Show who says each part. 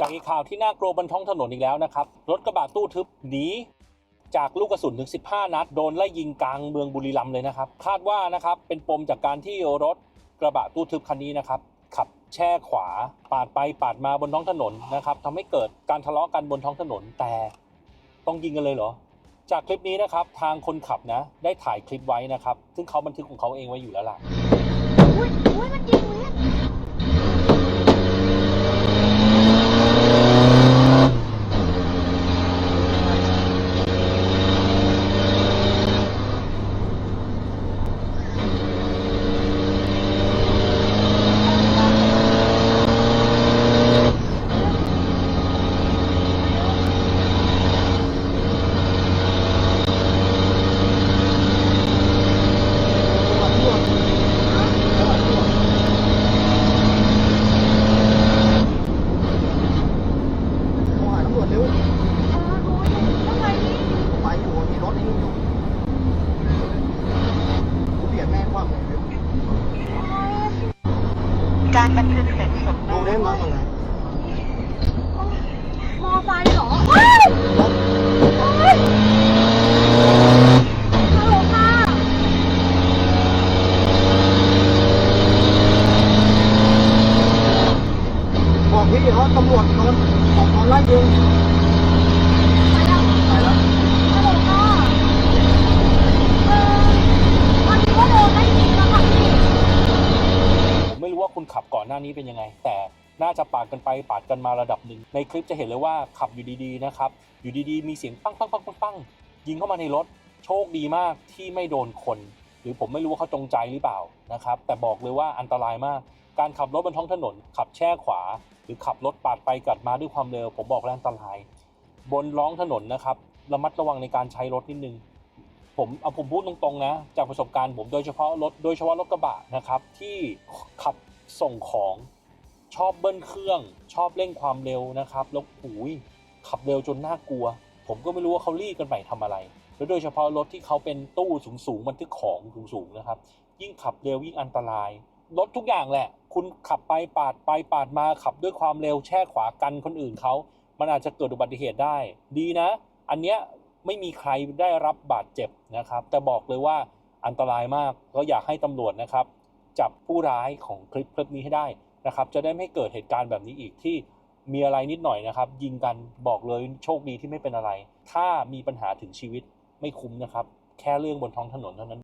Speaker 1: จากอีกข่าวที่น่ากลัวบนท้องถนนอีกแล้วนะครับ รถกระบะตู้ทึบหนีจากลูกกระสุนถึง 15 นัด โดนไล่ยิงกลางเมืองบุรีรัมย์เลยนะครับ คาดว่านะครับเป็นปมจากการที่รถกระบะตู้ทึบคันนี้นะครับ ขับแช่ขวาปาดไปปาดมาบนท้องถนนนะครับทำให้เกิดการทะเลาะกันบนท้องถนนแต่ต้องยิงกันเลยเหรอ จากคลิปนี้นะครับทางคนขับนะ ได้ถ่ายคลิปไว้นะครับ ซึ่งเขาบันทึกของเขาเองไว้อยู่แล้วล่ะ
Speaker 2: อุ้ยอุ้ยมันยิงเลยอะ
Speaker 3: โทรหาตำรวจเร็ว
Speaker 2: เออรู้อยู่ทำไมนี่
Speaker 3: ไปอยู่มีรถไอ้นี่อยู่กูเปลี่ยนแม่งความเลยเร็ว
Speaker 4: การบันทึกเสร็จสม
Speaker 3: ดู
Speaker 4: บูร
Speaker 3: ได้
Speaker 4: ณ์
Speaker 3: มาอะไร
Speaker 2: มอไซค์เหรอเฮ้ย
Speaker 3: รถ
Speaker 2: เฮ้ยฮัลโหลค่ะ
Speaker 3: บอกพี่เขาตำรวจโดนบอกโดนไล่ยิง
Speaker 2: ไปแล้ว
Speaker 3: ไปแล้ว
Speaker 2: ฮัลโหลค่ะเออวันนี้ก็โดนได้ยิงแล้วค่ะพี่
Speaker 1: ผมไม่รู้ว่าคุณ ขับก่อนหน้านี้เป็นยังไง แต่น่าจะปาดกันไปปาดกันมาระดับหนึ่งในคลิปจะเห็นเลยว่าขับอยู่ดีๆนะครับอยู่ดีๆ มีเสียงปังปังปังปังปังยิงเข้ามาในรถโชคดีมากที่ไม่โดนคน หรือผมไม่รู้ว่าเขาจงใจหรือเปล่านะครับแต่บอกเลยว่าอันตรายมาก การขับรถบนท้องถนน ขับแช่ขวา หรือขับรถปาดไปกัดมาด้วยความเร็ว ผมบอกแล้วอันตราย บนร้องถนนนะครับระมัดระวังในการใช้รถนิดนึงผมเอาผมพูดตรงๆนะจากประสบการณ์ผมโดยเฉพาะรถโดยเฉพาะรถกระบะนะครับที่ขับ ส่งของชอบเบิ้ลเครื่องชอบเร่งความเร็วนะครับ แล้วหูยขับเร็วจนน่ากลัว ผมก็ไม่รู้ว่าเขารีดกันไปทำอะไร แล้วโดยเฉพาะรถที่เขาเป็นตู้สูงๆบันทึกของสูงๆนะครับ ยิ่งขับเร็วยิ่งอันตราย รถทุกอย่างแหละ คุณขับไปปาดไปปาดมาขับด้วยความเร็วแช่ขวากันคนอื่นเขา มันอาจจะเกิดอุบัติเหตุได้ ดีนะ อันเนี้ยไม่มีใครได้รับบาดเจ็บนะครับ แต่บอกเลยว่าอันตรายมากก็อยากให้ตำรวจนะครับ จับผู้ร้ายของคลิปคลิปนี้ให้ได้นะครับ จะได้ไม่เกิดเหตุการณ์แบบนี้อีกที่มีอะไรนิดหน่อยนะครับ ยิงกันบอกเลยโชคดีที่ไม่เป็นอะไร ถ้ามีปัญหาถึงชีวิตไม่คุ้มนะครับ แค่เรื่องบนท้องถนนเท่านั้น